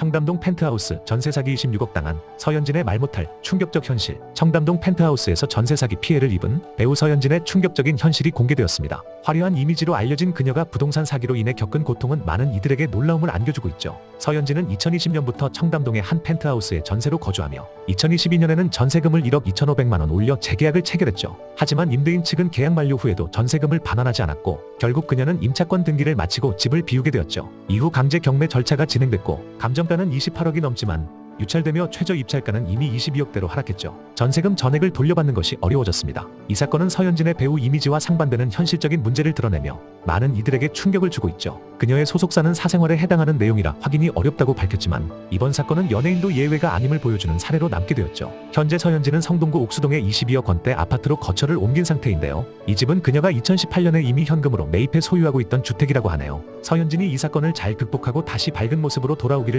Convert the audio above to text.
청담동 펜트하우스 전세 사기 26억 당한 서현진의 말 못할 충격적 현실. 청담동 펜트하우스에서 전세 사기 피해를 입은 배우 서현진의 충격적인 현실이 공개되었습니다. 화려한 이미지로 알려진 그녀가 부동산 사기로 인해 겪은 고통은 많은 이들에게 놀라움을 안겨주고 있죠. 서현진은 2020년부터 청담동의 한 펜트하우스에 전세로 거주하며 2022년에는 전세금을 1억 2,500만 원 올려 재계약을 체결했죠. 하지만 임대인 측은 계약 만료 후에도 전세금을 반환하지 않았고 결국 그녀는 임차권 등기를 마치고 집을 비우게 되었죠. 이후 강제 경매 절차가 진행됐고 감정가는 28억이 넘지만 유찰되며 최저 입찰가는 이미 22억대로 하락했죠. 전세금 전액을 돌려받는 것이 어려워졌습니다. 이 사건은 서현진의 배우 이미지와 상반되는 현실적인 문제를 드러내며 많은 이들에게 충격을 주고 있죠. 그녀의 소속사는 사생활에 해당하는 내용이라 확인이 어렵다고 밝혔지만 이번 사건은 연예인도 예외가 아님을 보여주는 사례로 남게 되었죠. 현재 서현진은 성동구 옥수동의 22억 원대 아파트로 거처를 옮긴 상태인데요. 이 집은 그녀가 2018년에 이미 현금으로 매입해 소유하고 있던 주택이라고 하네요. 서현진이 이 사건을 잘 극복하고 다시 밝은 모습으로 돌아오기를